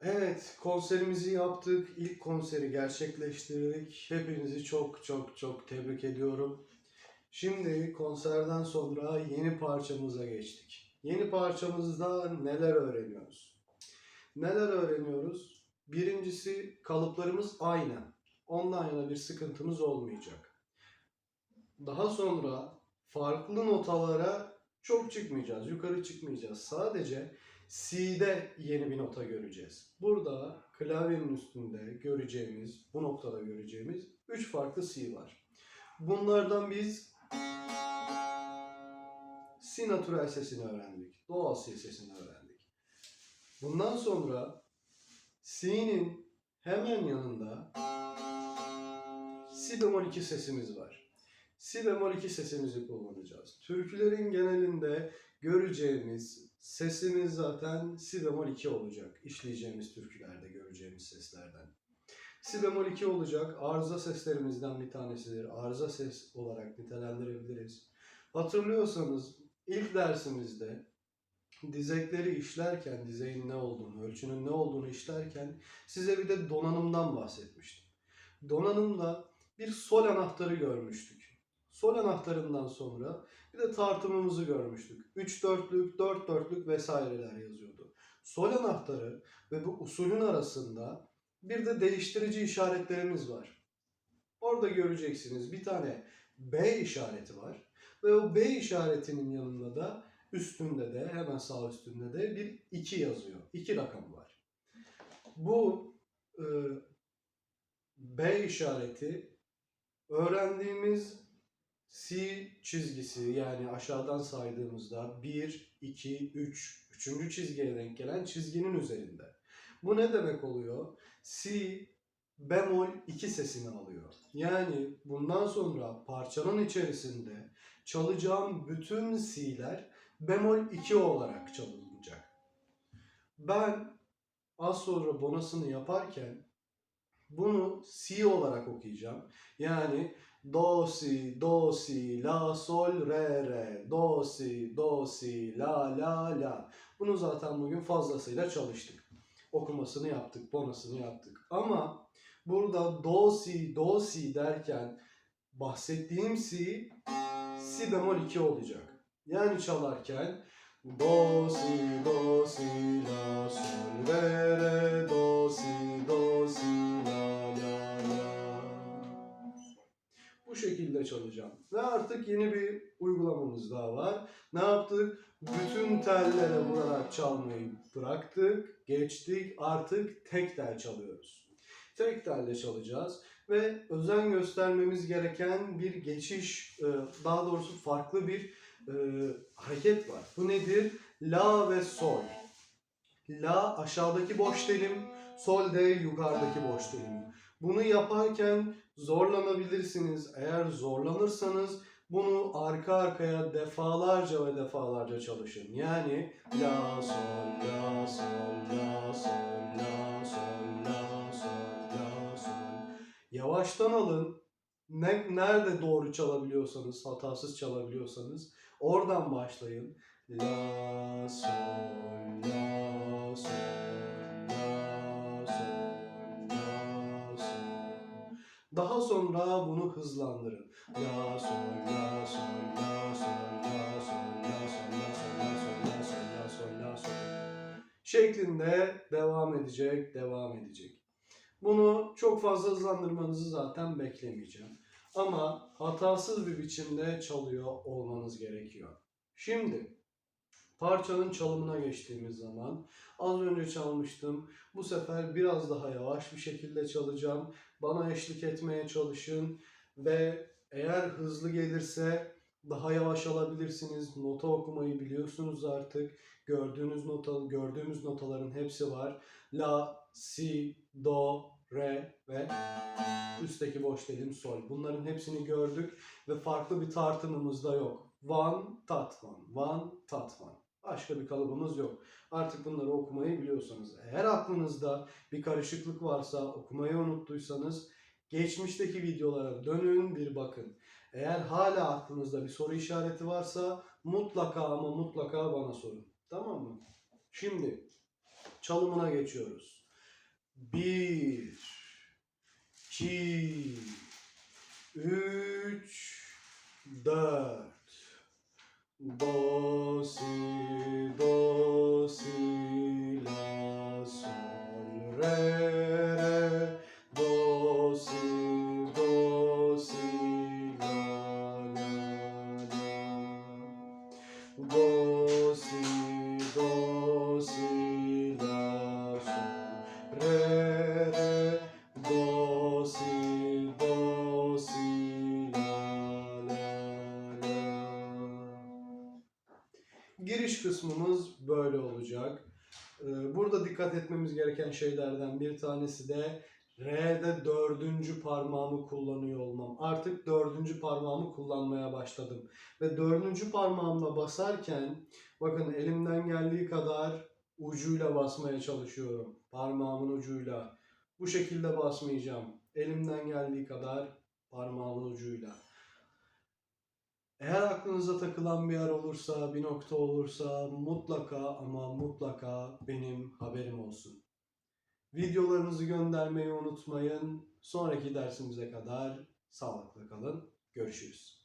Evet, konserimizi yaptık. İlk konseri gerçekleştirdik. Hepinizi çok çok çok tebrik ediyorum. Şimdi konserden sonra yeni parçamıza geçtik. Yeni parçamızda neler öğreniyoruz? Neler öğreniyoruz? Birincisi kalıplarımız aynı. Ondan yana bir sıkıntımız olmayacak. Daha sonra farklı notalara çok çıkmayacağız, yukarı çıkmayacağız. Sadece C'de yeni bir nota göreceğiz. Burada klavyenin üstünde göreceğimiz, bu noktada göreceğimiz 3 farklı C var. Bunlardan biz Si natürel sesini öğrendik. Doğal Si sesini öğrendik. Bundan sonra Si'nin hemen yanında Si bemol 2 sesimiz var. Si bemol 2 sesimizi kullanacağız. Türkülerin genelinde göreceğimiz sesimiz zaten si bemol 2 olacak. İşleyeceğimiz türkülerde göreceğimiz seslerden. Si bemol 2 olacak. Arıza seslerimizden bir tanesidir. Arıza ses olarak nitelendirebiliriz. Hatırlıyorsanız ilk dersimizde dizekleri işlerken, dizeğin ne olduğunu, ölçünün ne olduğunu işlerken size bir de donanımdan bahsetmiştim. Donanımda bir sol anahtarı görmüştük. Sol anahtarından sonra bir de tartımımızı görmüştük. 3 dörtlük, 4 dörtlük vesaireler yazıyordu. Sol anahtarı ve bu usulün arasında bir de değiştirici işaretlerimiz var. Orada göreceksiniz bir tane B işareti var ve o B işaretinin yanında da üstünde de hemen sağ üstünde de bir 2 yazıyor. 2 rakam var. Bu e, B işareti öğrendiğimiz C çizgisi yani aşağıdan saydığımızda 1, 2, 3, 3. çizgiye denk gelen çizginin üzerinde. Bu ne demek oluyor? C bemol 2 sesini alıyor. Yani bundan sonra parçanın içerisinde çalacağım bütün C'ler bemol 2 olarak çalınacak. Ben az sonra bonasını yaparken bunu C olarak okuyacağım. Yani do si do si la sol re re do si do si la la la. Bunu zaten bugün fazlasıyla çalıştık. Okumasını yaptık, bonasını yaptık. Ama burada do si do si derken bahsettiğim si si bemol 2 olacak. Yani çalarken do si do si la sol re re do si do si çalacağım. Ve artık yeni bir uygulamamız daha var. Ne yaptık? Bütün tellere vurarak çalmayı bıraktık, geçtik. Artık tek tel çalıyoruz. Tek telle çalacağız ve özen göstermemiz gereken bir geçiş, e, daha doğrusu farklı bir e, hareket var. Bu nedir? La ve sol. La aşağıdaki boş telim, sol de yukarıdaki boş telim. Bunu yaparken zorlanabilirsiniz. Eğer zorlanırsanız bunu arka arkaya defalarca ve defalarca çalışın. Yani la sol la sol la sol la sol la sol la sol. Yavaştan alın. Ne, nerede doğru çalabiliyorsanız, hatasız çalabiliyorsanız oradan başlayın. La sol la sol Daha sonra bunu hızlandırın. La sol la sol la sol la sol la sol la sol la sol la sol la sol la sol şeklinde devam edecek, devam edecek. Bunu çok fazla hızlandırmanızı zaten beklemeyeceğim. Ama hatasız bir biçimde çalıyor olmanız gerekiyor. Şimdi parçanın çalımına geçtiğimiz zaman az önce çalmıştım. Bu sefer biraz daha yavaş bir şekilde çalacağım. Bana eşlik etmeye çalışın ve eğer hızlı gelirse daha yavaş alabilirsiniz. Nota okumayı biliyorsunuz artık. Gördüğünüz nota, gördüğümüz notaların hepsi var. La, si, do, re ve üstteki boş dedim sol. Bunların hepsini gördük ve farklı bir tartımımız da yok. Van, tat, van, van, tat, van. Başka bir kalıbımız yok. Artık bunları okumayı biliyorsanız. Eğer aklınızda bir karışıklık varsa, okumayı unuttuysanız geçmişteki videolara dönün bir bakın. Eğer hala aklınızda bir soru işareti varsa mutlaka ama mutlaka bana sorun. Tamam mı? Şimdi çalımına geçiyoruz. Bir, iki, üç, dört. Do, si, Giriş kısmımız böyle olacak. Ee, Burada dikkat etmemiz gereken şeylerden bir tanesi de R'de dördüncü parmağımı kullanıyor olmam. Artık dördüncü parmağımı kullanmaya başladım. Ve dördüncü parmağımla basarken bakın elimden geldiği kadar ucuyla basmaya çalışıyorum. Parmağımın ucuyla. Bu şekilde basmayacağım. Elimden geldiği kadar parmağımın ucuyla. Eğer aklınıza takılan bir yer olursa, bir nokta olursa mutlaka ama mutlaka benim haberim olsun. Videolarınızı göndermeyi unutmayın. Sonraki dersimize kadar sağlıklı kalın. Görüşürüz.